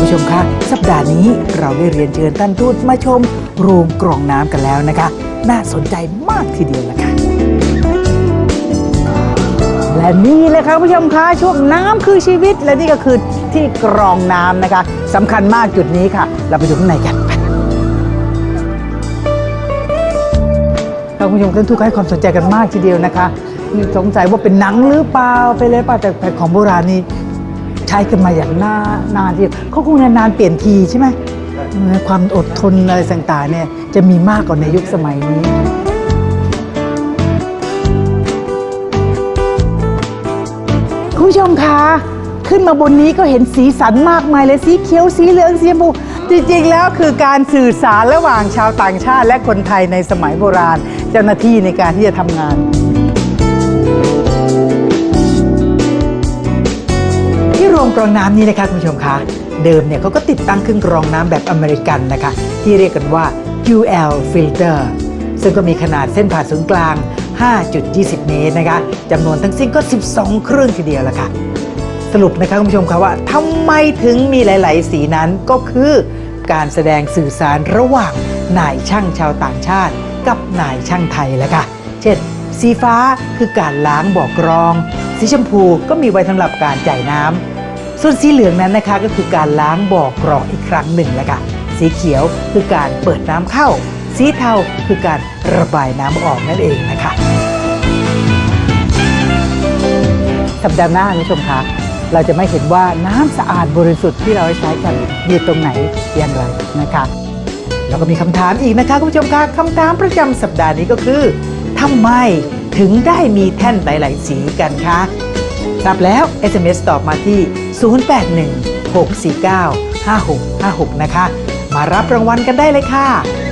ผู้ชมคะ สัปดาห์นี้เราได้เรียนเชิญท่านทูตมาชมโรงกรองน้ำกันแล้วนะคะ น่าสนใจมากทีเดียวละค่ะ และนี่เลยครับผู้ชมคะช่วงน้ำคือชีวิต และนี่ก็คือที่กรองน้ำนะคะสำคัญมากจุดนี้ค่ะ เราไปดูข้างในกันไปท่านผู้ชมท่านทุกให้ความสนใจกันมากทีเดียวนะคะนี่สงสัยว่าเป็นหนังหรือเปล่าไปเลยเปล่าแต่ของโบราณนี่ ใช้กันมาอย่างนานานทีเดียวเขาคงนานๆเปลี่ยนทีใช่ไหมความอดทนอะไรต่างๆเนี่ยจะมีมากกว่าในยุคสมัยนี้คุณผู้ชมคะขึ้นมาบนนี้ก็เห็นสีสันมากมายเลยสีเขียวสีเหลืองสีชมพูจริงๆแล้วคือการสื่อสารระหว่างชาวต่างชาติ และคนไทยในสมัยโบราณ เจ้าหน้าที่ในการที่จะทำงาน รงกรองน้ำนี้นะคะคุณผู้ชมคะเดิมเนี่ยเขาก็ติดตั้งเครื่องกรองน้ำแบบอเมริกันนะคะ ที่เรียกกันว่า UL filter ซึ่งก็มีขนาดเส้นผ่านศูนย์กลาง 5.20 เมตรนะคะจำนวนทั้งสิ้นก็ 12 เครื่องทีเดียวละค่ะ สรุปนะคะคุณผู้ชมคะว่าทำไมถึงมีหลาย ๆ สีนั้นก็คือการแสดงสื่อสารระหว่างนายช่างชาวต่างชาติ กับนายช่างไทยแหละค่ะ เช่น สีฟ้าคือการล้างบ่อกรอง สีชมพูก็มีไว้สำหรับการจ่ายน้ำ ส่วนสีเหลืองนั้นนะคะก็คือการล้างบ่อกรองอีกครั้งหนึ่งแหละค่ะสีเขียวคือการเปิดน้ำเข้า สีเทาคือการระบายน้ำออกนั่นเองนะคะสัปดาห์หน้าคุณผู้ชมคะเราจะไม่เห็นว่าน้ำสะอาดบริสุทธิ์ที่เราใช้กันอยู่ตรงไหนอย่างไรนะคะแล้วก็มีคำถามอีกนะคะคุณผู้ชมคะคำถามประจำสัปดาห์นี้ก็คือทำไมถึงได้มีแท่นหลาย ๆ สีกันคะ รับแล้ว SMS ตอบมาที่ 0816495656 นะคะ มารับรางวัลกันได้เลยค่ะ